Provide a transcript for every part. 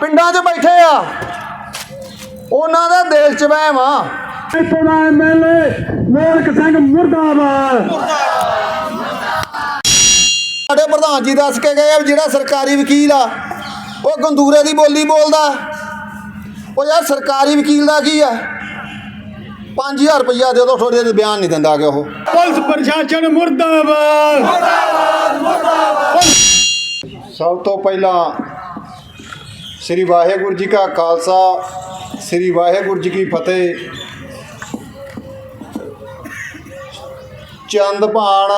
ਪਿੰਡਾਂ 'ਚ ਬੈਠੇ ਆ। ਉਹਨਾਂ ਦਾ ਦਿਲ 'ਚ ਵਹਿਮ ਆ। ਇੱਥੋਂ ਦਾ ਐਮਐਲਏ ਮੋਲਕ ਸਿੰਘ ਮੁਰਦਾਬਾਦ। ਸਾਡੇ ਪ੍ਰਧਾਨ ਜੀ ਦੱਸ ਕੇ ਗਏ ਆ ਵੀ ਜਿਹੜਾ ਸਰਕਾਰੀ ਵਕੀਲ ਆ ਉਹ ਗੰਦੂਰੇ ਦੀ ਬੋਲੀ ਬੋਲਦਾ। ਉਹ ਯਾਰ ਸਰਕਾਰੀ ਵਕੀਲ ਦਾ ਕੀ ਆ? 5000 ਰੁਪਈਆ ਦੇ ਦੋ ਥੋੜੇ ਦੇ ਬਿਆਨ ਨਹੀਂ ਦਿੰਦਾ ਕਿ ਉਹ। ਪੁਲਿਸ ਪ੍ਰਸ਼ਾਸਨ ਮੁਰਦਾਬਾਦ। ਸਭ ਤੋਂ ਪਹਿਲਾਂ ਸ੍ਰੀ ਵਾਹਿਗੁਰੂ ਜੀ ਕਾ ਖਾਲਸਾ, ਸ੍ਰੀ ਵਾਹਿਗੁਰੂ ਜੀ ਕੀ ਫਤਿਹ। ਚੰਦ ਭਾਣ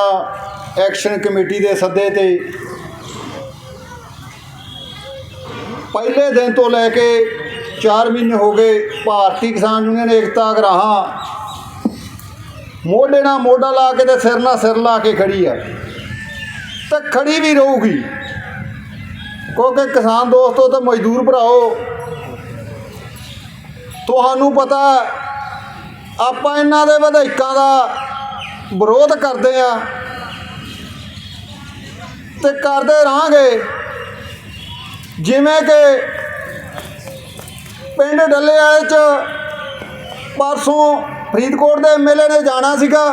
ਐਕਸ਼ਨ ਕਮੇਟੀ ਦੇ ਸੱਦੇ ਤੇ ਪਹਿਲੇ ਦਿਨ ਤੋਂ ਲੈ ਕੇ 4 ਮਹੀਨੇ ਹੋ ਗਏ ਭਾਰਤੀ ਕਿਸਾਨ ਯੂਨੀਅਨ ਏਕਤਾ ਗਰਾਹਾਂ। ਮੋਢੇ ਨਾਲ ਮੋਢਾ ਲਾ ਕੇ ਤੇ ਸਿਰ ਨਾਲ ਸਿਰ ਲਾ ਕੇ ਖੜੀ ਆ। ਤੇ ਖੜੀ ਵੀ ਰਹੂਗੀ। ਕਿਉਂਕਿ ਕਿਸਾਨ ਦੋਸਤੋ ਤੇ ਮਜ਼ਦੂਰ ਭਰਾਓ, ਤੁਹਾਨੂੰ ਪਤਾ ਆਪਾਂ ਇਹਨਾਂ ਦੇ ਵਿਧਾਇਕਾਂ ਦਾ ਵਿਰੋਧ ਕਰਦੇ ਆ ਤੇ ਕਰਦੇ ਰਹਾਂਗੇ। ਜਿਵੇਂ ਕਿ ਪਿੰਡ ਡੱਲੇ ਵਾਲੇ ਚ ਪਰਸੋਂ ਫਰੀਦਕੋਟ ਦੇ ਐਮਐਲਏ ਨੇ ਜਾਣਾ ਸੀਗਾ।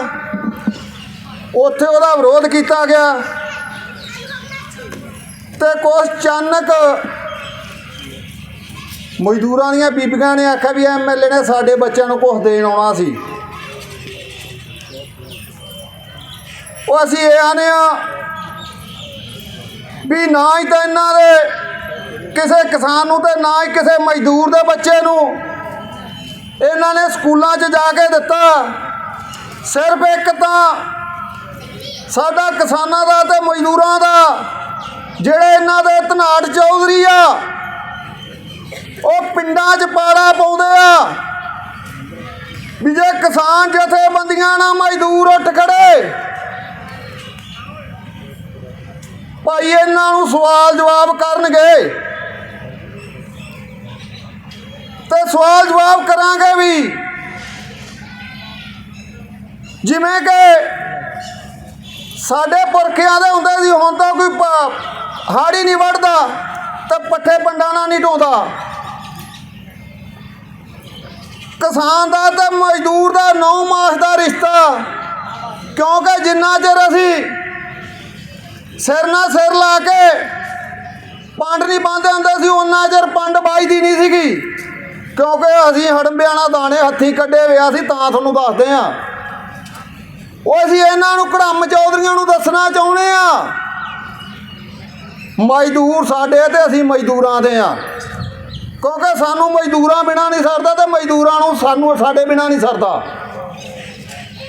ਉੱਥੇ ਉਹਦਾ ਵਿਰੋਧ ਕੀਤਾ ਗਿਆ। ਤੇ ਕੁਛ ਅਚਾਨਕ ਮਜ਼ਦੂਰਾਂ ਦੀਆਂ ਬੀਬੀਆਂ ਨੇ ਆਖਿਆ ਵੀ ਐਮਐਲਏ ਨੇ ਸਾਡੇ ਬੱਚਿਆਂ ਨੂੰ ਕੁਝ ਦੇਣ ਆਉਣਾ ਸੀ। ਉਹ ਅਸੀਂ ਇਹ ਆਨੇ ਆ ਵੀ ਨਾ ਹੀ ਤਾਂ ਇਹਨਾਂ ਦੇ ਕਿਸੇ ਕਿਸਾਨ ਨੂੰ ਤੇ ਨਾ ਹੀ ਕਿਸੇ ਮਜ਼ਦੂਰ ਦੇ ਬੱਚੇ ਨੂੰ ਇਹਨਾਂ ਨੇ ਸਕੂਲਾਂ 'ਚ ਜਾ ਕੇ ਦਿੱਤਾ। ਸਿਰਫ ਇੱਕ ਤਾਂ ਸਾਡਾ ਕਿਸਾਨਾਂ ਦਾ ਤੇ ਮਜ਼ਦੂਰਾਂ ਦਾ ਜਿਹੜੇ ਇਹਨਾਂ ਦੇ ਧਨਾੜ ਚੌਧਰੀ ਆ, ਉਹ ਪਿੰਡਾਂ 'ਚ ਪਾੜਾ ਪਾਉਂਦੇ ਆ। ਵੀ ਜੇ ਕਿਸਾਨ ਜਥੇਬੰਦੀਆਂ ਨਾਲ ਮਜ਼ਦੂਰ ਉੱਠ ਖੜੇ, ਭਾਈ ਇਹਨਾਂ ਨੂੰ ਸਵਾਲ ਜਵਾਬ ਕਰਨਗੇ। ਤੇ ਸਵਾਲ ਜਵਾਬ ਕਰਾਂਗੇ ਵੀ ਜਿਵੇਂ ਕਿ ਸਾਡੇ ਪੁਰਖਿਆਂ ਦੇ ਹੁੰਦੇ ਸੀ, ਹੁਣ ਤਾਂ ਕੋਈ ਪ- ਹਾੜੀ ਨਹੀਂ ਵੜਦਾ ਤੇ ਪੱਠੇ ਪੰਡਾਣਾ ਨਹੀਂ ਢੋਦਾ। ਕਿਸਾਨ ਦਾ ਤੇ ਮਜ਼ਦੂਰ ਦਾ 9 ਮਾਸ ਦਾ ਰਿਸ਼ਤਾ, ਕਿਉਂਕਿ ਜਿੰਨਾ ਚਿਰ ਅਸੀਂ ਸਿਰ ਨਾਲ ਸਿਰ ਲਾ ਕੇ ਪੰਡ ਨਹੀਂ ਬੰਨਦੇ ਹੁੰਦੇ ਸੀ ਉਹਨਾਂ ਚਿਰ ਪੰਡ ਬਾਈਦੀ ਨਹੀਂ ਸੀਗੀ। ਕਿਉਂਕਿ ਅਸੀਂ ਹੜੰਬਿਆਂ ਨਾਲ ਦਾਣੇ ਹੱਥੀ ਕੱਢੇ ਹੋਇਆ ਸੀ ਤਾਂ ਤੁਹਾਨੂੰ ਦੱਸਦੇ ਆ ਉਹ ਅਸੀਂ ਇਹਨਾਂ ਨੂੰ ਕੜਮ ਚੌਧਰੀਆਂ ਨੂੰ ਦੱਸਣਾ ਚਾਹੁੰਦੇ ਆ। ਮਜ਼ਦੂਰ ਸਾਡੇ ਤੇ ਅਸੀਂ ਮਜ਼ਦੂਰਾਂ ਦੇ ਆ। ਕਿਉਂਕਿ ਸਾਨੂੰ ਮਜ਼ਦੂਰਾਂ ਬਿਨਾ ਨਹੀਂ ਸਰਦਾ ਤੇ ਮਜ਼ਦੂਰਾਂ ਨੂੰ ਸਾਨੂੰ ਸਾਡੇ ਬਿਨਾ ਨਹੀਂ ਸਰਦਾ।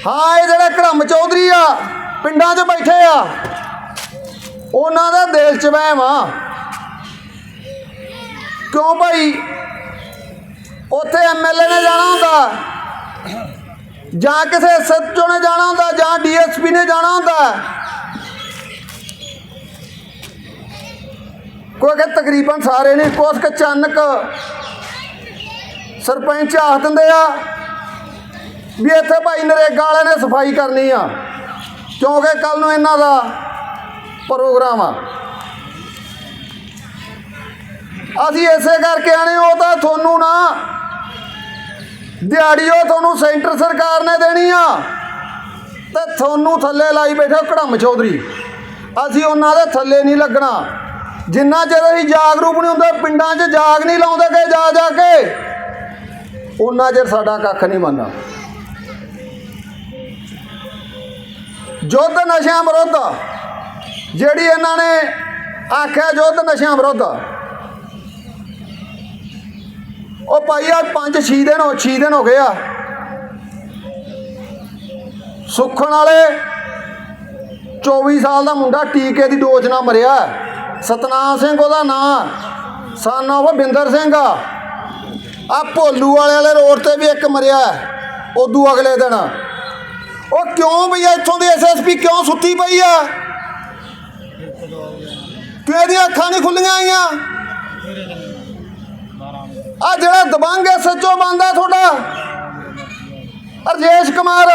ਹਾਂ, ਇਹ ਜਿਹੜੇ ਕੜਮ ਚੌਧਰੀ ਆ, ਪਿੰਡਾਂ 'ਚ ਬੈਠੇ ਆ, ਉਹਨਾਂ ਦਾ ਦਿਲ 'ਚ ਵਹਿਮ ਆ। ਕਿਉਂ ਭਾਈ? ਉੱਥੇ ਐਮਐਲਏ ਨੇ ਜਾਣਾ ਹੁੰਦਾ। ਜਾਂ ਕਿਸੇ ਐਸਐਚਓ ਨੇ ਜਾਣਾ ਹੁੰਦਾ, ਜਾਂ ਡੀਐਸਪੀ ਨੇ ਜਾਣਾ ਹੁੰਦਾ। ਕੋਈ ਕਿ ਤਕਰੀਬਨ ਸਾਰੇ ਨੇ, ਕੁਛ ਕੁ ਅਚਾਨਕ ਸਰਪੰਚ ਆਖ ਦਿੰਦੇ ਆ ਵੀ ਇੱਥੇ ਭਾਈ ਨਰੇਗਾ ਵਾਲਿਆਂ ਨੇ ਸਫ਼ਾਈ ਕਰਨੀ ਆ। ਕਿਉਂਕਿ ਕੱਲ ਨੂੰ ਇਹਨਾਂ ਦਾ ਪ੍ਰੋਗਰਾਮ ਆ। ਅਸੀਂ ਇਸੇ ਕਰਕੇ ਆਣੇ ਉਹ ਤਾਂ ਤੁਹਾਨੂੰ ਨਾ ਦਿਹਾੜੀ ਉਹ ਤੁਹਾਨੂੰ ਸੈਂਟਰ ਸਰਕਾਰ ਨੇ ਦੇਣੀ ਆ। ਤੇ ਤੁਹਾਨੂੰ ਥੱਲੇ ਲਾਈ ਬੈਠੇ ਕੜਮ ਚੌਧਰੀ। ਅਸੀਂ ਉਹਨਾਂ ਦੇ ਥੱਲੇ ਨਹੀਂ ਲੱਗਣਾ। ਜਿੰਨਾ ਚਿਰ ਅਸੀਂ ਜਾਗਰੂਕ ਨਹੀਂ ਹੁੰਦੇ, ਪਿੰਡਾਂ 'ਚ ਜਾਗ ਨਹੀਂ ਲਾਉਂਦੇ ਕਿ ਜਾ ਜਾ ਕੇ, ਉਹਨਾਂ ਚਿਰ ਸਾਡਾ ਕੱਖ ਨਹੀਂ ਮੰਨਣਾ ਜੁੱਧ ਨਸ਼ਿਆਂ ਵਿਰੁੱਧ, ਜਿਹੜੀ ਇਹਨਾਂ ਨੇ ਆਖਿਆ ਜੁੱਧ ਨਸ਼ਿਆਂ ਵਿਰੁੱਧ ਉਹ ਭਾਈ ਆ 5-6 ਦਿਨ ਹੋ 6 ਦਿਨ ਹੋ ਗਏ ਆ। ਸੁੱਖਣ ਵਾਲੇ 24 ਸਾਲ ਦਾ ਮੁੰਡਾ ਟੀਕੇ ਦੀ ਡੋਜ਼ ਨਾਲ ਮਰਿਆ ਸਤਨਾਮ ਸਿੰਘ ਉਹਦਾ ਨਾਂ ਸਨ ਉਹ ਬਿੰਦਰ ਸਿੰਘ ਆ। ਆ ਭੋਲੂ ਵਾਲੇ ਵਾਲੇ ਰੋਡ ਤੇ ਵੀ ਇੱਕ ਮਰਿਆ ਉਦੋਂ ਅਗਲੇ ਦਿਨ। ਉਹ ਕਿਉਂ ਭਈਆ ਇੱਥੋਂ ਦੀ ਐਸਐਸਪੀ ਕਿਉਂ ਸੁੱਤੀ ਪਈ ਆ? ਕਿਉਂ ਇਹਦੀਆਂ ਅੱਖਾਂ ਨਹੀਂ ਖੁੱਲੀਆਂ ਆਈਆਂ? ਆ ਜਿਹੜਾ ਦਬੰਗ ਐਸਐਚਓ ਬੰਦਾ ਤੁਹਾਡਾ। ਰਜੇਸ਼ ਕੁਮਾਰ,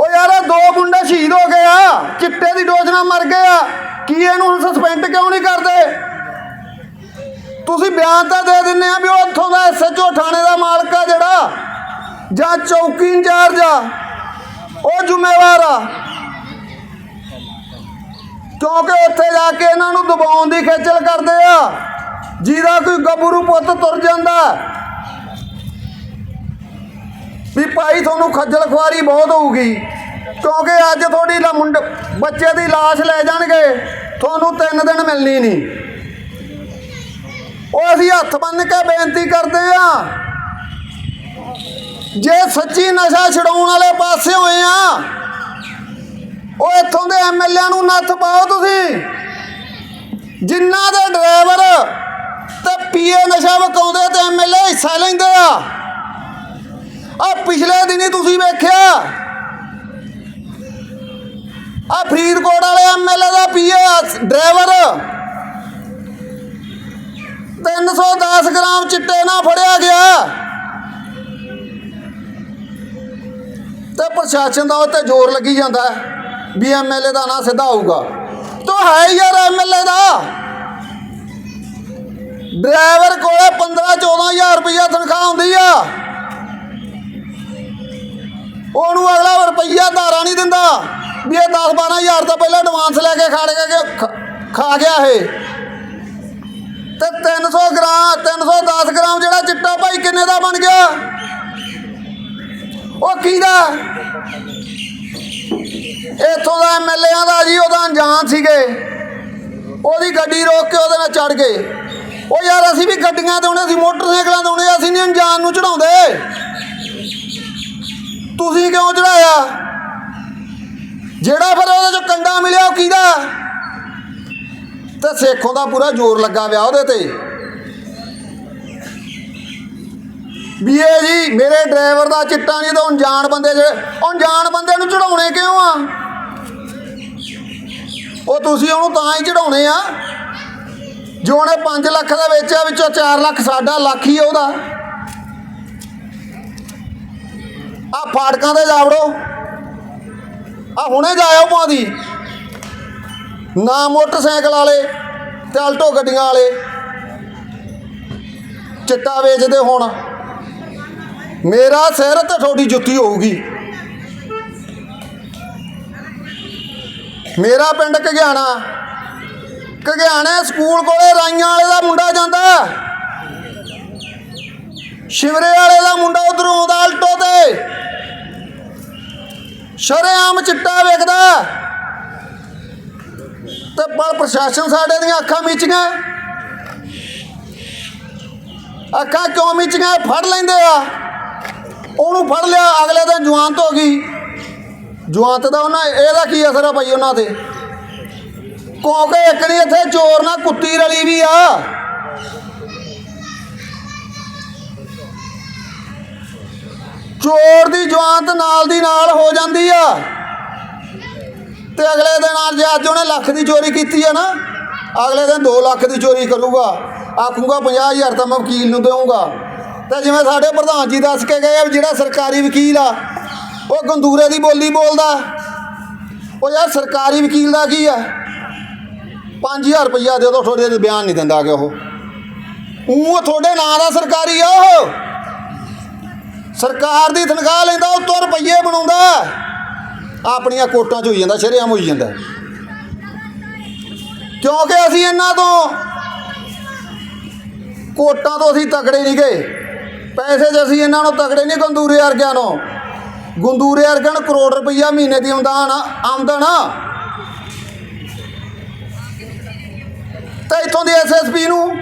ਉਹ ਯਾਰ ਦੋ ਮੁੰਡੇ ਸ਼ਹੀਦ ਹੋ ਗਏ ਆ, ਚਿੱਟੇ ਦੀ ਡੋਜ਼ ਨਾਲ ਮਰ ਗਏ ਆ। ਕੀ ਇਹਨੂੰ ਹੁਣ ਸਸਪੈਂਡ ਕਿਉਂ ਨਹੀਂ ਕਰਦੇ? ਤੁਸੀਂ ਬਿਆਨ ਤਾਂ ਦੇ ਦਿੰਦੇ ਆ ਵੀ ਉਹ ਇੱਥੋਂ ਦਾ ਐਸਐਚਓ ਥਾਣੇ ਦਾ ਮਾਲਕ ਆ ਜਿਹੜਾ, ਜਾਂ ਚੌਕੀ ਇੰਚਾਰਜ ਆ। ਉਹ ਜ਼ਿੰਮੇਵਾਰ ਆ। ਕਿਉਂਕਿ ਉੱਥੇ ਜਾ ਕੇ ਇਹਨਾਂ ਨੂੰ ਦਬਾਉਣ ਦੀ ਖੇਚਲ ਕਰਦੇ ਆ। ਜਿਹਦਾ ਕੋਈ ਗੱਭਰੂ ਪੁੱਤ ਤੁਰ ਜਾਂਦਾ ਵੀ ਭਾਈ ਤੁਹਾਨੂੰ ਖੱਜਲ ਖੁਆਰੀ ਬਹੁਤ ਹੋਊਗੀ, ਕਿਉਂਕਿ ਅੱਜ ਤੁਹਾਡੀ ਮੁੰਡ, ਬੱਚੇ ਦੀ ਲਾਸ਼ ਲੈ ਜਾਣਗੇ, ਤੁਹਾਨੂੰ ਤਿੰਨ ਦਿਨ ਮਿਲਣੀ ਨਹੀਂ। ਉਹ ਅਸੀਂ ਹੱਥ ਬੰਨ ਕੇ ਬੇਨਤੀ ਕਰਦੇ ਆ ਜੇ ਸੱਚੀ ਨਸ਼ਾ ਛਡਾਉਣ ਵਾਲੇ ਪਾਸੇ ਹੋਏ ਆ, ਉਹ ਇੱਥੋਂ ਦੇ ਐਮਐਲਏ ਨੂੰ ਨੱਥ ਪਾਓ ਤੁਸੀਂ। ਜਿਨ੍ਹਾਂ ਦੇ ਡਰਾਈਵਰ ਤੇ ਪੀਏ ਨਸ਼ਾ ਵਕਾਉਂਦੇ ਤੇ ਐਮਐਲਏ ਹਿੱਸਾ ਲੈਂਦੇ ਆ। ਆ ਪਿਛਲੇ ਦਿਨੀ ਤੁਸੀਂ ਵੇਖਿਆ? ਆ ਫਰੀਦਕੋਟ ਵਾਲੇ ਐਮਐਲਏ ਦਾ ਪੀਏ ਡਰਾਈਵਰ। 310 ਗ੍ਰਾਮ ਚਿੱਟੇ ਨਾਲ ਫੜਿਆ ਗਿਆ। ਤੇ ਪ੍ਰਸ਼ਾਸਨ ਦਾ ਉੱਤੇ ਜ਼ੋਰ ਲੱਗੀ ਜਾਂਦਾ ਹੈ ਵੀ ਐਮਐਲਏ ਦਾ ਨਾਂ ਸਿੱਧਾ ਆਊਗਾ ਤੋ ਹੈ ਹੀ ਯਾਰ ਐਮਐਲਏ ਦਾ। ਡਰਾਈਵਰ ਕੋਲੇ 15 14000 ਰੁਪਇਆ ਤਨਖਾਹ ਹੁੰਦੀ ਆ। ਉਹਨੂੰ ਅਗਲਾ ਰੁਪਈਆ ਧਾਰਾ ਨਹੀਂ ਦਿੰਦਾ। ਵੀ ਇਹ 10 12000 ਤਾਂ ਪਹਿਲਾਂ ਐਡਵਾਂਸ ਲੈ ਕੇ ਖਾ ਕੇ ਖਾ ਗਿਆ ਇਹ। ਤੇ 300 ਗ੍ਰਾਮ 310 ਗ੍ਰਾਮ ਜਿਹੜਾ ਚਿੱਟਾ ਭਾਈ ਕਿੰਨੇ ਦਾ ਬਣ ਗਿਆ? ਉਹ ਕਿਹਦਾ? ਇੱਥੋਂ ਦਾ ਐਮਐਲਏਆਂ ਦਾ ਜੀ, ਉਹਦਾ ਅਣਜਾਣ ਸੀਗੇ। ਉਹਦੀ ਗੱਡੀ ਰੋਕ ਕੇ ਉਹਦੇ ਨਾਲ ਚੜ ਗਏ। ਉਹ ਯਾਰ ਅਸੀਂ ਵੀ ਗੱਡੀਆਂ ਤੇ ਆਉਣੇ, ਅਸੀਂ ਮੋਟਰਸਾਈਕਲਾਂ ਤੇ ਆਉਣੇ, ਅਸੀਂ ਨਹੀਂ ਅਣਜਾਣ ਨੂੰ ਚੜਾਉਂਦੇ। ਤੁਸੀਂ ਕਿਉਂ ਚੜਾਇਆ? ਜਿਹੜਾ ਫਿਰ ਉਹਦੇ ਚੋਂ ਕੰਡਾ ਮਿਲਿਆ, ਉਹ ਕਿਹਦਾ? ਤੇ ਸੇਖੋਂ ਦਾ ਪੂਰਾ ਜ਼ੋਰ ਲੱਗਾ ਵਿਆ ਉਹਦੇ ਤੇ। ਵੀ ਇਹ ਜੀ, ਮੇਰੇ ਡਰਾਈਵਰ ਦਾ ਚਿੱਟਾ ਨਹੀਂ ਤਾਂ ਅਣਜਾਣ ਬੰਦੇ ਜੇ ਅਣਜਾਣ ਬੰਦੇ ਨੂੰ ਚੜਾਉਣੇ ਕਿਉਂ ਆ? ਉਹ ਤੁਸੀਂ ਉਹਨੂੰ ਤਾਂ ਹੀ ਚੜਾਉਣੇ ਆ? ਜੋ ਉਹਨੇ 5 ਲੱਖ ਦਾ ਵੇਚਿਆ, ਵਿੱਚੋਂ 4 ਲੱਖ ਸਾਡਾ, ਲੱਖ ਹੀ ਉਹਦਾ। ਆ ਫਾਟਕਾਂ ਤੇ ਜਾਵੜੋ ਆ ਹੁਣੇ ਜਾਇਓ ਭਾਦੀ ਨਾ ਮੋਟਰਸਾਈਕਲ ਵਾਲੇ ਤੇ ਆਲਟੋ ਗੱਡੀਆਂ ਵਾਲੇ। ਚਿੱਟਾ ਵੇਚਦੇ ਹੁਣ। ਮੇਰਾ ਸਿਰ ਤੇ ਤੁਹਾਡੀ ਜੁੱਤੀ ਹੋਊਗੀ। ਮੇਰਾ ਪਿੰਡ ਘਗਿਆਣਾ ਘਗਿਆਣੇ ਸਕੂਲ ਕੋਲੇ ਰਾਈਆਂ ਵਾਲੇ ਦਾ ਮੁੰਡਾ ਜਾਂਦਾ। ਸ਼ਿਵਰੇ ਵਾਲੇ ਦਾ ਮੁੰਡਾ ਉਧਰੋਂ ਆਉਂਦਾ ਆਲਟੋ ਤੇ। ਸ਼ਰੇਆਮ ਚਿੱਟਾ ਵੇਖਦਾ। ਤੇ ਪਰ ਪ੍ਰਸ਼ਾਸਨ ਸਾਡੇ ਦੀਆਂ ਅੱਖਾਂ ਮੀਚੀਆਂ। ਅੱਖਾਂ ਕਿਉਂ ਮੀਚੀਆਂ? ਫੜ ਲੈਂਦੇ ਆ। ਉਹਨੂੰ ਫੜ ਲਿਆ, ਅਗਲੇ ਦਿਨ ਜਵਾਨਤ ਹੋ ਗਈ। ਜਵਾਨਤ ਦਾ ਉਹਨਾਂ ਇਹਦਾ ਕੀ ਅਸਰ ਆ ਭਾਈ ਉਹਨਾਂ ਤੇ? ਕਿਉਂਕਿ ਇੱਕ ਨਹੀਂ, ਇੱਥੇ ਚੋਰ ਨਾਲ ਕੁੱਤੀ ਰਲੀ ਵੀ ਆ। ਚੋਰ ਦੀ ਜਵਾਨਤ ਨਾਲ ਦੀ ਨਾਲ ਹੋ ਜਾਂਦੀ ਆ। ਤੇ ਅਗਲੇ ਦਿਨ ਜੇ ਅੱਜ ਉਹਨੇ ਲੱਖ ਦੀ ਚੋਰੀ ਕੀਤੀ ਆ ਨਾ। ਅਗਲੇ ਦਿਨ 2 ਲੱਖ ਦੀ ਚੋਰੀ ਕਰੂਗਾ। ਆਖੂਗਾ 50000 ਤਾਂ ਮੈਂ ਵਕੀਲ ਨੂੰ ਦੇਵਾਂਗਾ ਤੇ ਜਿਵੇਂ ਸਾਡੇ ਪ੍ਰਧਾਨ ਜੀ ਦੱਸ ਕੇ ਗਏ ਵੀ ਜਿਹੜਾ ਸਰਕਾਰੀ ਵਕੀਲ ਆ, ਉਹ ਗੰਦੂਰੇ ਦੀ ਬੋਲੀ ਬੋਲਦਾ। ਉਹ ਯਾਰ ਸਰਕਾਰੀ ਵਕੀਲ ਦਾ ਕੀ ਆ? 5000 ਰੁਪਈਆ ਦੇ ਦੋ ਤੁਹਾਡੇ ਤੇ ਬਿਆਨ ਨਹੀਂ ਦਿੰਦਾ ਕਿ ਉਹ। ਉਹ ਤੁਹਾਡੇ ਨਾਂ ਦਾ ਸਰਕਾਰੀ ਆ ਉਹ। ਸਰਕਾਰ ਦੀ ਤਨਖਾਹ ਲੈਂਦਾ, ਉਹ ਤੋਂ ਰੁਪਈਏ ਬਣਾਉਂਦਾ। ਆਪਣੀਆਂ ਕੋਟਾਂ 'ਚ ਹੋਈ ਜਾਂਦਾ, ਸ਼ਰੇਆਮ ਹੋਈ ਜਾਂਦਾ। ਕਿਉਂਕਿ ਅਸੀਂ ਇਹਨਾਂ ਤੋਂ ਕੋਟਾਂ ਤੋਂ ਅਸੀਂ ਤਕੜੇ ਨਹੀਂ ਗਏ। ਪੈਸੇ 'ਚ ਅਸੀਂ ਇਹਨਾਂ ਨੂੰ ਤਕੜੇ ਨਹੀਂ, ਗੰਦੂਰੇ ਵਰਗਿਆਂ ਨੂੰ ਗੰਦੂਰੇ ਵਰਗਿਆਂ ਨੂੰ ਕਰੋੜ ਰੁਪਈਆ ਮਹੀਨੇ ਦੀ ਆਮਦਨ ਆਮਦਨ ਤਾਂ ਇੱਥੋਂ ਦੀ ਐਸਐਸਪੀ ਨੂੰ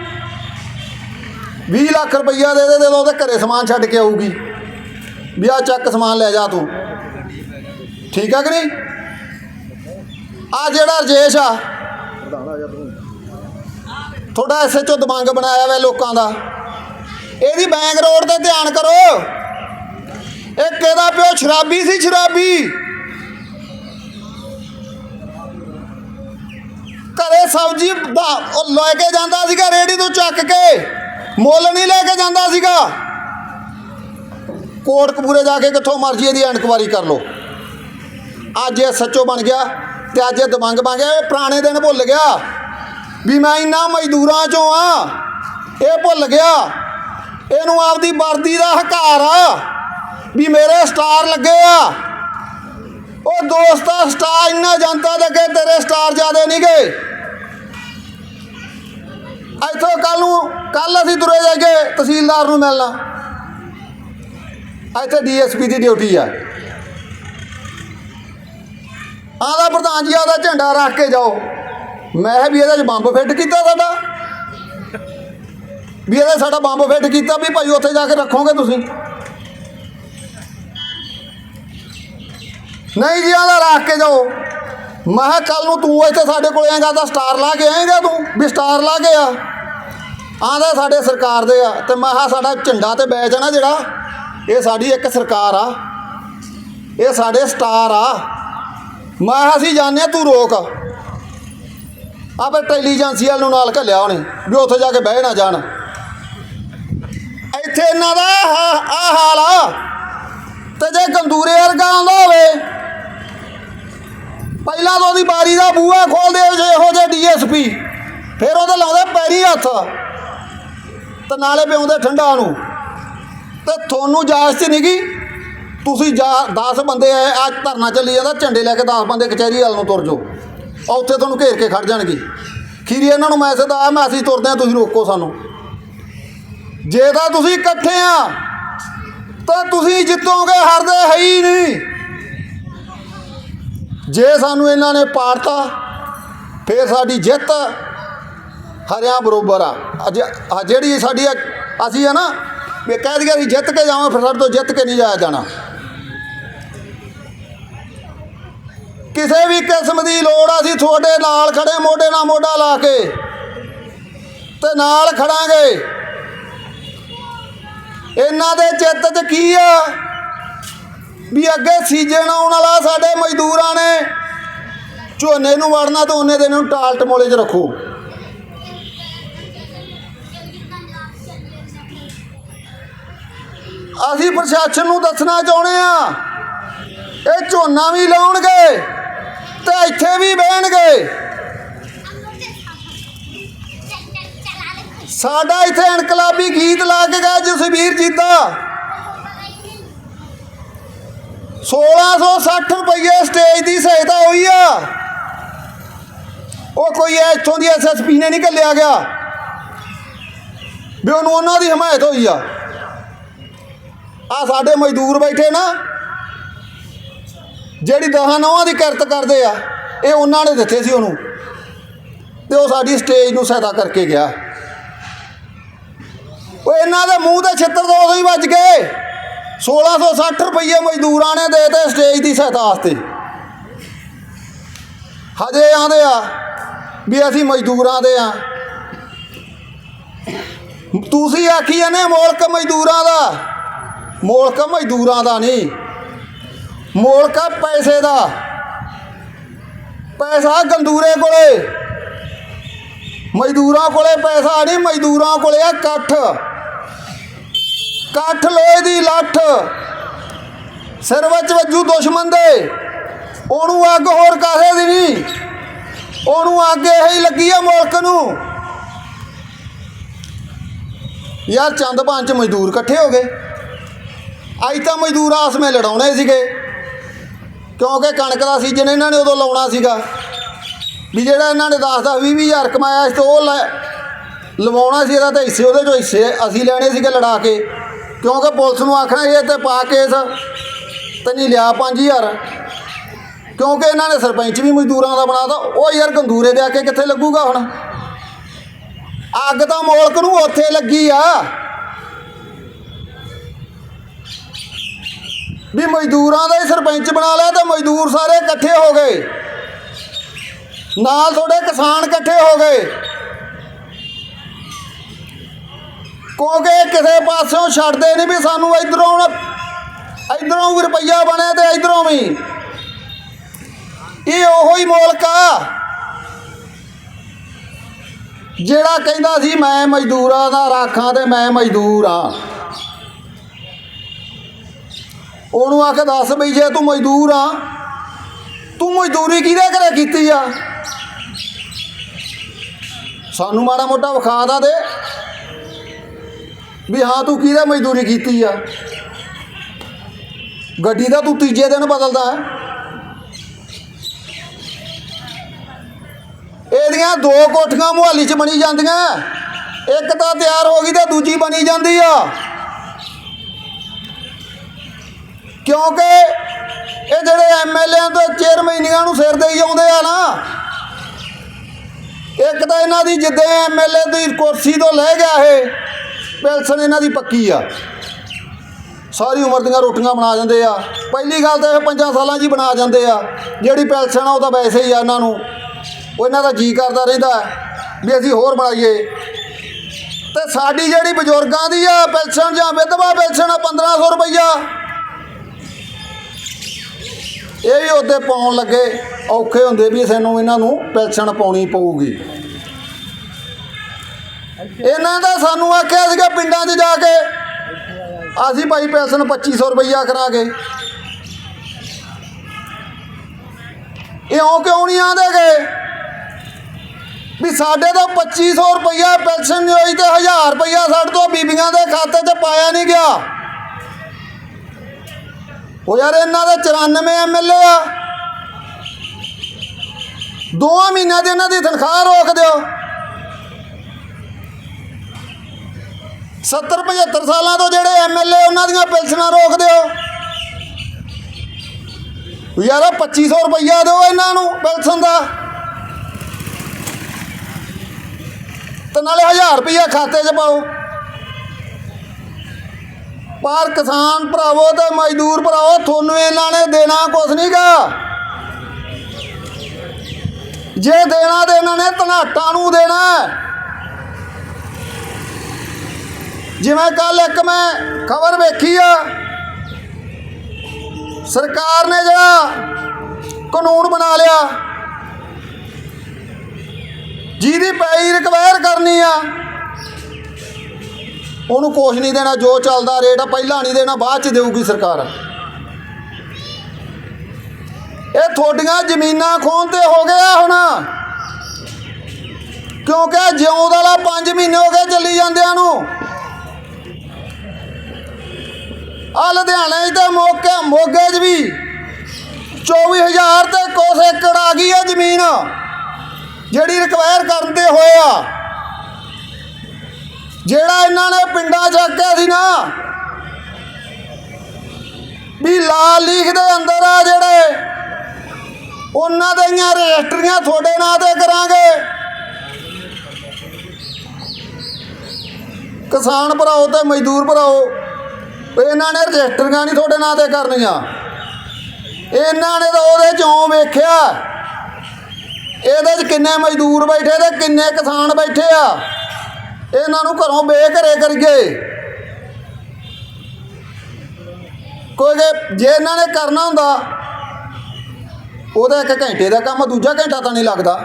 20 ਲੱਖ ਰੁਪਈਆ ਦੇ ਦੇ ਤੇ ਉਹਦੇ ਘਰੇ ਸਮਾਨ ਛੱਡ ਕੇ ਆਊਗੀ। ਵੀ ਆ ਚੱਕ ਸਮਾਨ ਲੈ ਜਾ ਤੂੰ। ਠੀਕ ਆ ਕਿ ਨਹੀਂ? ਆ ਜਿਹੜਾ ਰਜੇਸ਼ ਆ, ਤੁਹਾਡਾ ਐਸਐਚਓ ਦਬੰਗ ਬਣਾਇਆ ਵਾ ਲੋਕਾਂ ਦਾ। ਇਹਦੀ ਬੈਂਕ ਰੋਡ ਤੇ ਧਿਆਨ ਕਰੋ। ਇੱਕ ਇਹਦਾ ਪਿਓ? ਸ਼ਰਾਬੀ ਸੀ, ਸ਼ਰਾਬੀ। ਘਰੇ ਸਬਜ਼ੀ ਦਾ- ਉਹ ਲੈ ਕੇ ਜਾਂਦਾ ਸੀਗਾ ਰੇੜੀ ਤੋਂ ਚੱਕ ਕੇ। ਮੁੱਲ ਨਹੀਂ ਲੈ ਕੇ ਜਾਂਦਾ ਸੀਗਾ। ਕੋਟ ਕਪੂਰੇ ਜਾ ਕੇ ਕਿੱਥੋਂ ਮਰਜ਼ੀ ਇਹਦੀ ਇਨਕੁਆਰੀ ਕਰ ਲਓ। ਅੱਜ ਇਹ ਸੱਚੋ ਬਣ ਗਿਆ ਤੇ ਅੱਜ ਇਹ ਦਬੰਗ ਬਣ ਗਿਆ। ਇਹ ਪੁਰਾਣੇ ਦਿਨ ਭੁੱਲ ਗਿਆ ਵੀ ਮੈਂ ਇੰਨਾ ਮਜ਼ਦੂਰਾਂ ਚੋਂ ਆ। ਇਹ ਭੁੱਲ ਗਿਆ। ਇਹਨੂੰ ਆਪਦੀ ਵਰਦੀ ਦਾ ਹਕਾਰ ਆ ਵੀ ਮੇਰੇ ਸਟਾਰ ਲੱਗੇ ਆ। ਉਹ ਦੋਸਤਾ ਸਟਾਰ ਇੰਨਾ ਜਨਤਾ ਦੇ ਅੱਗੇ ਤੇਰੇ ਸਟਾਰ ਜ਼ਿਆਦੇ ਨਹੀਂ ਗਏ। ਇੱਥੋਂ ਕੱਲ ਨੂੰ ਕੱਲ ਅਸੀਂ ਤੁਰੇ ਜਾਗੇ ਤਹਿਸੀਲਦਾਰ ਨੂੰ ਮਿਲਣਾ। ਇੱਥੇ ਡੀਐਸਪੀ ਦੀ ਡਿਊਟੀ ਆ। ਆਦਾ ਪ੍ਰਧਾਨ ਜੀ ਆਦਾ ਝੰਡਾ ਰੱਖ ਕੇ ਜਾਓ। ਮੈਂ ਕਿਹਾ, ਵੀ ਇਹਦੇ 'ਚ ਬੰਬ ਫਿੱਟ ਕੀਤਾ ਸਾਡਾ? ਵੀ ਇਹਦੇ ਸਾਡਾ ਬੰਬ ਫਿੱਟ ਕੀਤਾ, ਵੀ ਭਾਈ ਉੱਥੇ ਜਾ ਕੇ ਰੱਖੋਗੇ ਤੁਸੀਂ? ਨਹੀਂ ਜੀ ਆਦਾ ਰੱਖ ਕੇ ਜਾਓ। ਮੈਂ ਕਿਹਾ ਕੱਲ ਨੂੰ ਤੂੰ ਇੱਥੇ ਸਾਡੇ ਕੋਲ ਆਏਗਾ ਤਾਂ ਸਟਾਰ ਲਾ ਕੇ ਆਏਗਾ ਤੂੰ, ਵੀ ਸਟਾਰ ਲਾ ਕੇ ਆ। ਆਂਦਾ ਸਾਡੇ ਸਰਕਾਰ ਦੇ ਆ, ਤੇ ਮੈਂ ਕਿਹਾ, ਸਾਡਾ ਝੰਡਾ ਤੇ ਬੈਚ ਆ ਨਾ ਜਿਹੜਾ, ਇਹ ਸਾਡੀ ਇੱਕ ਸਰਕਾਰ ਆ। ਇਹ ਸਾਡੇ ਸਟਾਰ ਆ। ਮੈਂ ਕਿਹਾ, ਅਸੀਂ ਜਾਣਦੇ ਆ, ਤੂੰ ਰੋਕ। ਆਪੇ ਇੰਟੈਲੀਜੈਂਸੀ ਵਾਲ ਨੂੰ ਨਾਲ ਘੱਲਿਆ ਉਹਨੇ, ਵੀ ਉੱਥੇ ਜਾ ਕੇ ਬਹਿ ਨਾ ਜਾਣ। ਇੱਥੇ ਇਹਨਾਂ ਦਾ ਆ ਹਾਲ ਆ। ਤੇ ਜੇ ਗੰਦੂਰੇ ਵਰਗਾ ਆਉਂਦਾ ਹੋਵੇ ਪਹਿਲਾਂ ਤਾਂ ਉਹਦੀ ਬਾਰੀ ਦਾ ਬੂਹਾ ਖੋਲਦੇ ਜੇ ਇਹੋ ਜਿਹੇ ਡੀਐਸਪੀ, ਫਿਰ ਉਹਦੇ ਲਾਉਂਦੇ ਪੈਰੀ ਹੱਥ, ਤੇ ਨਾਲੇ ਪਿਉਂਦੇ ਠੰਡਾ ਨੂੰ। ਤੇ ਤੁਹਾਨੂੰ ਜਾਇਜ਼ ਨਹੀਂ ਗੀ ਤੁਸੀਂ ਜਾ 10 ਬੰਦੇ ਆਏ ਅੱਜ ਧਰਨਾ ਚੱਲੀ ਜਾਂਦਾ, ਝੰਡੇ ਲੈ ਕੇ 10 ਬੰਦੇ ਕਚਹਿਰੀ ਵੱਲ ਨੂੰ ਤੁਰ ਜਾਓ। ਉੱਥੇ ਤੁਹਾਨੂੰ ਘੇਰ ਕੇ ਖੜ ਜਾਣਗੇ। ਖੀਰੀ ਇਹਨਾਂ ਨੂੰ ਮੈਸੇਜ ਆਇਆ ਮੈਂ ਅਸੀਂ ਤੁਰਦੇ ਆ, ਤੁਸੀਂ ਰੋਕੋ ਸਾਨੂੰ। ਜੇ ਤਾਂ ਤੁਸੀਂ ਇਕੱਠੇ ਆ, ਤਾਂ ਤੁਸੀਂ ਜਿੱਤੋਗੇ, ਹਾਰਦੇ ਹੈ ਹੀ ਨਹੀਂ। ਜੇ ਸਾਨੂੰ ਇਹਨਾਂ ਨੇ ਪਾੜਤਾ ਫੇਰ ਸਾਡੀ ਜਿੱਤ ਹਰਿਆ ਬਰੋਬਰ ਆ। ਅੱਜ ਜਿਹੜੀ ਸਾਡੀ ਅਸੀਂ ਆ ਨਾ, ਵੀ ਕਹਿ ਦਈਏ ਅਸੀਂ ਜਿੱਤ ਕੇ ਜਾਵਾਂ, ਫਿਰ ਸਾਡੇ ਤੋਂ ਜਿੱਤ ਕੇ ਨਹੀਂ ਜਾਇਆ ਜਾਣਾ। ਕਿਸੇ ਵੀ ਕਿਸਮ ਦੀ ਲੋੜ ਅਸੀਂ ਤੁਹਾਡੇ ਨਾਲ ਖੜੇ, ਮੋਢੇ ਨਾਲ ਮੋਢਾ ਲਾ ਕੇ ਤੇ ਨਾਲ ਖੜਾਂਗੇ। ਇਹਨਾਂ ਦੇ ਚਿੱਤ 'ਚ ਕੀ ਆ? ਵੀ ਅੱਗੇ ਸੀਜ਼ਨ ਆਉਣ ਵਾਲਾ ਸਾਡੇ ਮਜ਼ਦੂਰਾਂ ਨੇ। ਝੋਨੇ ਨੂੰ ਵੜਨਾ ਤਾਂ ਉਹਨੇ ਦਿਨ ਨੂੰ ਟਾਲ ਟਮੋਲੇ 'ਚ ਰੱਖੋ। ਅਸੀਂ ਪ੍ਰਸ਼ਾਸਨ ਨੂੰ ਦੱਸਣਾ ਚਾਹੁੰਦੇ ਆ ਇਹ ਝੋਨਾ ਵੀ ਲਾਉਣਗੇ ਤੇ ਇੱਥੇ ਵੀ ਬਹਿਣਗੇ। ਸਾਡਾ ਇੱਥੇ ਇਨਕਲਾਬੀ ਗੀਤ ਲਾ ਕੇ ਗਿਆ ਜਸਵੀਰ ਜੀਤਾ। 1660 ਰੁਪਏ ਸਟੇਜ ਦੀ ਸਹਾਇਤਾ ਹੋਈ ਆ। ਉਹ ਕੋਈ ਇੱਥੋਂ ਦੀ ਐਸਐਸਪੀ ਨੇ ਨਹੀਂ ਘੱਲਿਆ ਗਿਆ। ਵੀ ਉਹਨੂੰ ਉਹਨਾਂ ਦੀ ਹਮਾਇਤ ਹੋਈ ਆ। ਆ ਸਾਡੇ ਮਜ਼ਦੂਰ ਬੈਠੇ ਨਾ, ਜਿਹੜੀ ਦਹਾਂ ਨੌਹਾਂ ਦੀ ਕਿਰਤ ਕਰਦੇ ਆ, ਇਹ ਉਹਨਾਂ ਨੇ ਦਿੱਤੇ ਸੀ ਉਹਨੂੰ। ਤੇ ਉਹ ਸਾਡੀ ਸਟੇਜ ਨੂੰ ਸਹਾਇਤਾ ਕਰਕੇ ਗਿਆ। ਉਹ ਇਹਨਾਂ ਦੇ ਮੂੰਹ ਦੇ ਛਿੱਤਰ ਤੋਂ ਉਦੋਂ ਹੀ ਵੱਜ ਗਏ। 1660 ਰੁਪਏ ਮਜ਼ਦੂਰਾਂ ਨੇ ਦੇ ਤੇ ਸਟੇਜ ਦੀ ਸਹਾਇਤਾ ਵਾਸਤੇ। ਹਜੇ ਆਂਦੇ ਆ ਵੀ ਅਸੀਂ ਮਜ਼ਦੂਰਾਂ ਦੇ ਆ। ਤੁਸੀਂ ਆਖੀ ਜਾਂਦੇ ਮੁਲਕ ਮਜ਼ਦੂਰਾਂ ਦਾ। ਮੁਲਕ ਮਜ਼ਦੂਰਾਂ ਦਾ ਨਹੀਂ। ਮੁਲਕ ਪੈਸੇ ਦਾ। ਪੈਸਾ ਗੰਦੂਰੇ ਕੋਲੇ। ਮਜ਼ਦੂਰਾਂ ਕੋਲੇ ਪੈਸਾ ਨਹੀਂ, ਮਜ਼ਦੂਰਾਂ ਕੋਲੇ ਆ ਇਕੱਠ। ਇਕੱਠ ਲੋਹੇ ਦੀ ਲੱਠ। ਸਿਰ ਵਿੱਚ ਵੱਜੂ ਦੁਸ਼ਮਣ ਦੇ। ਉਹਨੂੰ ਅੱਗ ਹੋਰ ਕਾਹੇ ਦੀ ਨਹੀਂ? ਉਹਨੂੰ ਅੱਗ ਇਹ ਹੀ ਲੱਗੀ ਆ ਮੁਲਕ ਨੂੰ। ਯਾਰ ਚੰਦ ਪੰਜ ਮਜ਼ਦੂਰ ਇਕੱਠੇ ਹੋ ਗਏ। ਅੱਜ ਤਾਂ ਮਜ਼ਦੂਰ ਆਸ ਮੇ ਲੜਾਉਣੇ ਸੀਗੇ। ਕਿਉਂਕਿ ਕਣਕ ਦਾ ਸੀਜ਼ਨ ਇਹਨਾਂ ਨੇ ਉਦੋਂ ਲਾਉਣਾ ਸੀਗਾ। ਵੀ ਜਿਹੜਾ ਇਹਨਾਂ ਨੇ 10 10 20 ਹਜ਼ਾਰ ਕਮਾਇਆ ਸੀ ਤੇ ਉਹ ਲੈ ਲਵਾਉਣਾ ਸੀ, ਇਹਦਾ ਤਾਂ ਹਿੱਸੇ ਉਹਦੇ ਚੋਂ ਹਿੱਸੇ ਅਸੀਂ ਲੈਣੇ ਸੀਗੇ ਲੜਾ ਕੇ। ਕਿਉਂਕਿ ਪੁਲਿਸ ਨੂੰ ਆਖਣਾ ਇਹ ਤੇ ਪਾ ਕੇਸ। ਤੇ ਨਹੀਂ ਲਿਆ 5000 ਕਿਉਂਕਿ ਇਹਨਾਂ ਨੇ ਸਰਪੰਚ ਵੀ ਮਜ਼ਦੂਰਾਂ ਦਾ ਬਣਾਤਾ, ਉਹ ਯਾਰ ਗੰਦੂਰੇ ਦੇ ਆ ਕੇ ਕਿੱਥੇ ਲੱਗੂਗਾ ਹੁਣ? ਅੱਗ ਤਾਂ ਮੁਲਕ ਨੂੰ ਉੱਥੇ ਲੱਗੀ ਆ। ਵੀ ਮਜ਼ਦੂਰਾਂ ਦਾ ਹੀ ਸਰਪੰਚ ਬਣਾ ਲਿਆ ਤੇ ਮਜ਼ਦੂਰ ਸਾਰੇ ਇਕੱਠੇ ਹੋ ਗਏ। ਨਾਲ ਤੁਹਾਡੇ ਕਿਸਾਨ ਇਕੱਠੇ ਹੋ ਗਏ। ਕਿਉਂਕਿ ਕਿਸੇ ਪਾਸਿਓਂ ਛੱਡਦੇ ਨਹੀਂ ਵੀ ਸਾਨੂੰ ਇਧਰੋਂ ਇਧਰੋਂ ਵੀ ਰੁਪਈਆ ਬਣੇ ਤੇ ਇਧਰੋਂ ਵੀ। ਇਹ ਉਹੋ ਹੀ ਮੁਲਕ ਆ, ਜਿਹੜਾ ਕਹਿੰਦਾ ਸੀ ਮੈਂ ਮਜ਼ਦੂਰਾਂ ਦਾ ਰਾਖਾਂ ਤੇ ਮੈਂ ਮਜ਼ਦੂਰ ਆ। ਉਹਨੂੰ ਆ ਕੇ ਦੱਸ ਬਈ ਜੇ ਤੂੰ ਮਜ਼ਦੂਰ ਆ, ਤੂੰ ਮਜ਼ਦੂਰੀ ਕਿਹਦੇ ਘਰੇ ਕੀਤੀ ਆ? ਸਾਨੂੰ ਮਾੜਾ ਮੋਟਾ ਵਿਖਾ ਦਾ ਦੇ। ਵੀ ਹਾਂ ਤੂੰ ਕਿਹਦਾ ਮਜ਼ਦੂਰੀ ਕੀਤੀ ਆ? ਗੱਡੀ ਦਾ ਤੂੰ ਤੀਜੇ ਦਿਨ ਬਦਲਦਾ ਹੈ। ਇਹਦੀਆਂ ਦੋ ਕੋਠੀਆਂ ਮੁਹਾਲੀ 'ਚ ਬਣੀ ਜਾਂਦੀਆਂ ਇੱਕ ਤਾਂ ਤਿਆਰ ਹੋ ਗਈ ਤੇ ਦੂਜੀ ਬਣੀ ਜਾਂਦੀ ਆ। ਕਿਉਂਕਿ ਇਹ ਜਿਹੜੇ ਐਮਐਲਏ ਤੇ ਚੇਅਰਮੈਨੀਆਂ ਨੂੰ ਸਿਰ ਦੇਈ ਆਉਂਦੇ ਆ ਨਾ। ਇੱਕ ਤਾਂ ਇਹਨਾਂ ਦੀ ਜਿੱਦੇ ਐਮਐਲਏ ਦੀ ਕੁਰਸੀ ਤੋਂ ਲੈ ਗਿਆ ਇਹ। ਪੈਨਸ਼ਨ ਇਹਨਾਂ ਦੀ ਪੱਕੀ ਆ। ਸਾਰੀ ਉਮਰ ਦੀਆਂ ਰੋਟੀਆਂ ਬਣਾ ਜਾਂਦੇ ਆ। ਪਹਿਲੀ ਗੱਲ ਤਾਂ ਇਹ ਪੰਜਾਂ ਸਾਲਾਂ 'ਚ ਹੀ ਬਣਾ ਜਾਂਦੇ ਆ। ਜਿਹੜੀ ਪੈਨਸ਼ਨ ਆ ਉਹ ਤਾਂ ਵੈਸੇ ਹੀ ਆ ਇਹਨਾਂ ਨੂੰ। ਉਹ ਇਹਨਾਂ ਦਾ ਜੀ ਕਰਦਾ ਰਹਿੰਦਾ ਵੀ ਅਸੀਂ ਹੋਰ ਬਣਾਈਏ। ਤੇ ਸਾਡੀ ਜਿਹੜੀ ਬਜ਼ੁਰਗਾਂ ਦੀ ਆ ਪੈਨਸ਼ਨ ਜਾਂ ਵਿਧਵਾ ਪੈਨਸ਼ਨ ਆ 1500 ਰੁਪਈਆ। ਇਹ ਵੀ ਉਹਦੇ ਪਾਉਣ ਲੱਗੇ। ਔਖੇ ਹੁੰਦੇ ਵੀ ਸਾਨੂੰ ਇਹਨਾਂ ਨੂੰ ਪੈਨਸ਼ਨ ਪਾਉਣੀ ਪਊਗੀ। ਇਹਨਾਂ ਦਾ ਸਾਨੂੰ ਆਖਿਆ ਸੀਗਾ ਪਿੰਡਾਂ 'ਚ ਜਾ ਕੇ। ਅਸੀਂ ਭਾਈ ਪੈਨਸ਼ਨ 2500 ਰੁਪਈਆ ਕਰਾਂਗੇ। ਇਉਂ ਕਿਉਂ ਨਹੀਂ ਆਂਦੇ ਗਏ ਵੀ ਸਾਡੇ ਤਾਂ 2500 ਰੁਪਈਆ ਪੈਨਸ਼ਨ ਨਹੀਂ ਹੋਈ ਤੇ 1000 ਰੁਪਈਆ ਸਾਡੇ ਤੋਂ ਬੀਬੀਆਂ ਦੇ ਖਾਤੇ 'ਚ ਪਾਇਆ ਨਹੀਂ ਗਿਆ। ਉਹ ਯਾਰ ਇਹਨਾਂ ਦੇ 94 ਐਮਐਲਏ ਆ। ਦੋਵਾਂ ਮਹੀਨਿਆਂ ਦੀ ਇਹਨਾਂ ਦੀ ਤਨਖਾਹ ਰੋਕ ਦਿਓ। 70 75 ਸਾਲਾਂ ਤੋਂ ਜਿਹੜੇ ਐਮਐਲਏ ਉਹਨਾਂ ਦੀਆਂ ਪੈਨਸ਼ਨਾਂ ਰੋਕ ਦਿਓ। ਯਾਰ ਆਹ 2500 ਰੁਪਈਆ ਦਿਓ ਇਹਨਾਂ ਨੂੰ ਪੈਨਸ਼ਨ ਦਾ। ਤੇ ਨਾਲੇ 1000 ਰੁਪਈਆ ਖਾਤੇ 'ਚ ਪਾਓ। ਪਰ ਕਿਸਾਨ ਭਰਾਵੋ ਤੇ ਮਜ਼ਦੂਰ ਭਰਾਵੋ, ਤੁਹਾਨੂੰ ਇਹਨਾਂ ਨੇ ਦੇਣਾ ਕੁਛ ਨਹੀਂਗਾ ਜੇ ਦੇਣਾ ਤੇ ਇਹਨਾਂ ਨੇ ਧਨਾਟਾਂ ਨੂੰ ਦੇਣਾ ਹੈ। ਜਿਵੇਂ ਕੱਲ ਇੱਕ ਮੈਂ ਖਬਰ ਵੇਖੀ ਆ, ਸਰਕਾਰ ਨੇ ਜਿਹੜਾ ਕਾਨੂੰਨ ਬਣਾ ਲਿਆ, ਜਿਹਦੀ ਪੈਈ ਰਿਕਵਾਇਰ ਕਰਨੀ ਆ, ਉਹਨੂੰ ਕੁਛ ਨਹੀਂ ਦੇਣਾ, ਜੋ ਚੱਲਦਾ ਰੇਟ ਆ, ਪਹਿਲਾਂ ਨਹੀਂ ਦੇਣਾ, ਬਾਅਦ ਚ ਦੇਊਗੀ ਸਰਕਾਰ। ਇਹ ਤੁਹਾਡੀਆਂ ਜ਼ਮੀਨਾਂ ਖੋਣ ਤੇ ਹੋ ਗਿਆ ਹੁਣ। ਕਿਉਂਕਿ ਜਿਉਂਦ ਵਾਲਾ 5 ਮਹੀਨੇ ਹੋ ਗਏ ਚੱਲੀ ਜਾਂਦਿਆਂ ਨੂੰ। ਲੁਧਿਆਣੇ 'ਚ ਤੇ ਮੋਕੇ ਮੋਗੇ 'ਚ ਵੀ 24000 ਤੇ ਕੁਛ ਏਕੜ ਆ ਗਈ ਆ ਜ਼ਮੀਨ, ਜਿਹੜੀ ਰਿਕਵਾਇਰ ਕਰਨ ਤੇ ਹੋਏ ਆ। ਜਿਹੜਾ ਇਹਨਾਂ ਨੇ ਪਿੰਡਾਂ 'ਚ ਆਖਿਆ ਸੀ ਨਾ, ਵੀ ਲਾਲ ਲੀਖ ਦੇ ਅੰਦਰ ਆ ਜਿਹੜੇ, ਉਹਨਾਂ ਦੀਆਂ ਰਜਿਸਟਰੀਆਂ ਤੁਹਾਡੇ ਨਾਂ ਤੇ ਕਰਾਂਗੇ। ਕਿਸਾਨ ਭਰਾਓ ਤੇ ਮਜ਼ਦੂਰ ਭਰਾਓ ਇਹਨਾਂ ਨੇ ਰਜਿਸਟਰੀਆਂ ਨਹੀਂ ਤੁਹਾਡੇ ਨਾਂ ਤੇ ਕਰਨੀਆਂ। ਇਹਨਾਂ ਨੇ ਤਾਂ ਉਹਦੇ ਚੋਂ ਵੇਖਿਆ। ਇਹਦੇ 'ਚ ਕਿੰਨੇ ਮਜ਼ਦੂਰ ਬੈਠੇ ਤੇ ਕਿੰਨੇ ਕਿਸਾਨ ਬੈਠੇ ਆ। ਇਹਨਾਂ ਨੂੰ ਘਰੋਂ ਬੇਘਰੇ ਕਰੀਏ। ਕੋਈ ਜੇ ਇਹਨਾਂ ਨੇ ਕਰਨਾ ਹੁੰਦਾ, ਉਹਦਾ ਇੱਕ ਘੰਟੇ ਦਾ ਕੰਮ ਦੂਜਾ ਘੰਟਾ ਤਾਂ ਨਹੀਂ ਲੱਗਦਾ।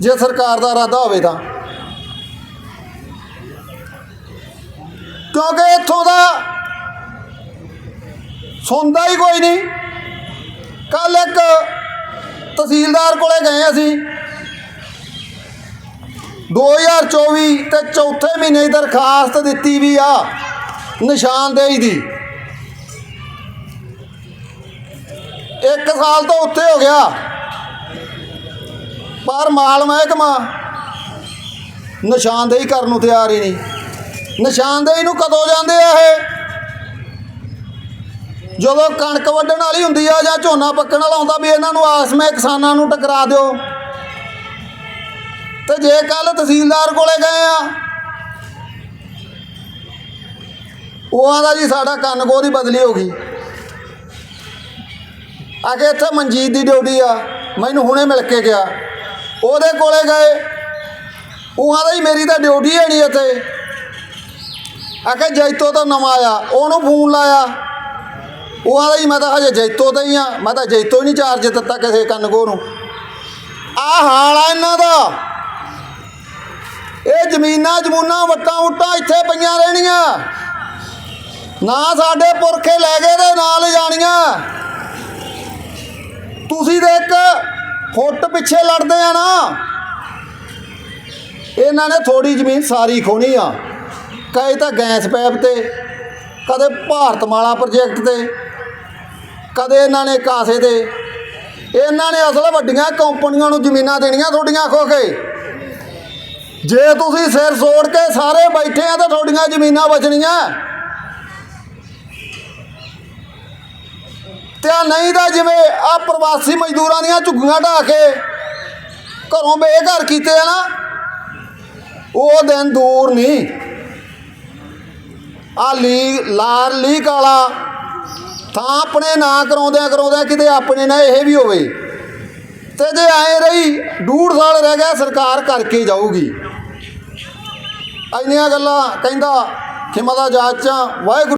ਜੇ ਸਰਕਾਰ ਦਾ ਇਰਾਦਾ ਹੋਵੇ ਤਾਂ। ਕਿਉਂਕਿ ਇੱਥੋਂ ਦਾ ਸੁਣਦਾ ਹੀ ਕੋਈ ਨਹੀਂ। ਕੱਲ ਇੱਕ ਤਹਿਸੀਲਦਾਰ ਕੋਲੇ ਗਏ ਅਸੀਂ। 2024 ਤੇ ਚੌਥੇ ਮਹੀਨੇ ਦੀ ਦਰਖਾਸਤ ਦਿੱਤੀ ਵੀ ਆ ਨਿਸ਼ਾਨਦੇਹੀ ਦੀ। ਇੱਕ ਸਾਲ ਤੋਂ ਉੱਤੇ ਹੋ ਗਿਆ। ਪਰ ਮਾਲ ਮਹਿਕਮਾ ਨਿਸ਼ਾਨਦੇਹੀ ਕਰਨ ਨੂੰ ਤਿਆਰ ਹੀ ਨਹੀਂ। ਨਿਸ਼ਾਨਦੇਹੀ ਨੂੰ ਕਦੋਂ ਜਾਂਦੇ ਆ ਇਹ? ਜਦੋਂ ਕਣਕ ਵੱਢਣ ਵਾਲੀ ਹੁੰਦੀ ਆ ਜਾਂ ਝੋਨਾ ਪੱਕਣ ਵਾਲਾ ਹੁੰਦਾ ਵੀ ਇਹਨਾਂ ਨੂੰ ਆਸਮੇ ਕਿਸਾਨਾਂ ਨੂੰ ਟਕਰਾ ਦਿਓ। ਤੇ ਜੇ ਕੱਲ ਤਹਿਸੀਲਦਾਰ ਕੋਲੇ ਗਏ ਆ, ਉਹ ਆਂਦਾ ਜੀ ਸਾਡਾ ਕੰਨ ਕੋ ਦੀ ਬਦਲੀ ਹੋ ਗਈ। ਆ ਇੱਥੇ ਮਨਜੀਤ ਦੀ ਡਿਊਟੀ ਆ, ਮੈਨੂੰ ਹੁਣੇ ਮਿਲ ਕੇ ਗਿਆ। ਉਹਦੇ ਕੋਲੇ ਗਏ। ਉਹ ਆਂਦਾ ਜੀ ਮੇਰੀ ਤਾਂ ਡਿਊਟੀ ਹੈ ਨਹੀਂ ਇੱਥੇ। ਆਖਿਆ ਜੈਤੋ ਤੋਂ ਨਵਾਂ ਆਇਆ, ਉਹਨੂੰ ਫੋਨ ਲਾਇਆ। ਉਹ ਆਂਦਾ ਜੀ, ਮੈਂ ਤਾਂ ਹਜੇ ਜੈਤੋ ਦਾ ਹੀ ਆ, ਮੈਂ ਤਾਂ ਜੈਤੋ ਹੀ ਨਹੀਂ ਚਾਰਜ ਦਿੱਤਾ ਕਿਸੇ ਕੰਨਗੋ ਨੂੰ ਆ ਹਾਲ ਆ ਇਹਨਾਂ ਦਾ। ਇਹ ਜ਼ਮੀਨਾਂ ਜਮੂਨਾਂ ਵੱਟਾਂ ਉਟਾਂ ਇੱਥੇ ਪਈਆਂ ਰਹਿਣੀਆਂ। ਨਾ ਸਾਡੇ ਪੁਰਖੇ ਲੈ ਗਏ ਤੇ ਨਾਲ ਜਾਣੀਆਂ। ਤੁਸੀਂ ਤੇ ਇੱਕ ਫੁੱਟ ਪਿੱਛੇ ਲੜਦੇ ਆ ਨਾ। ਇਹਨਾਂ ਨੇ ਥੋੜੀ ਜ਼ਮੀਨ ਸਾਰੀ ਖੋਣੀ ਆ। ਕਦੇ ਤਾਂ ਗੈਸ ਪੈਪ ਤੇ, ਕਦੇ ਭਾਰਤਮਾਲਾ ਪ੍ਰੋਜੈਕਟ ਤੇ, ਕਦੇ ਇਹਨਾਂ ਨੇ ਕਾਸੇ ਤੇ। ਇਹਨਾਂ ਨੇ ਅਸਲ ਵੱਡੀਆਂ ਕੰਪਨੀਆਂ ਨੂੰ ਜ਼ਮੀਨਾਂ ਦੇਣੀਆਂ ਤੁਹਾਡੀਆਂ ਖੋ ਕੇ। ਜੇ ਤੁਸੀਂ ਸਿਰ ਸੋੜ ਕੇ ਸਾਰੇ ਬੈਠੇ ਆ ਤਾਂ ਤੁਹਾਡੀਆਂ ਜ਼ਮੀਨਾਂ ਬਚਣੀਆਂ। ਤੇ ਨਹੀਂ ਤਾਂ ਜਿਵੇਂ ਆ ਪ੍ਰਵਾਸੀ ਮਜ਼ਦੂਰਾਂ ਦੀਆਂ ਝੁੱਗੀਆਂ ਢਾਹ ਕੇ ਘਰੋਂ ਬੇਘਰ ਕੀਤੇ ਆ ਨਾ, ਉਹ ਦਿਨ ਦੂਰ ਨਹੀਂ। ਆ ਲੀ ਲਾਰ ਲੀਕ ਵਾਲਾ ਤਾਂ ਆਪਣੇ ਨਾਂ ਕਰਾਉਂਦਿਆਂ ਕਰਾਉਂਦਿਆਂ ਕਿਤੇ ਆਪਣੇ ਨਾਲ ਇਹ ਵੀ ਹੋਵੇ। ਤੇ ਜੇ ਆਏ ਰਹੀ ਡੂੜ ਸਾਲ ਰਹਿ ਗਿਆ ਸਰਕਾਰ ਕਰਕੇ ਜਾਊਗੀ। ਇੰਨੀਆਂ ਗੱਲਾਂ ਕਹਿੰਦਾ, ਖਿਮਾ ਦਾ ਜਾਚਾਂ ਵਾਹਿਗੁਰੂ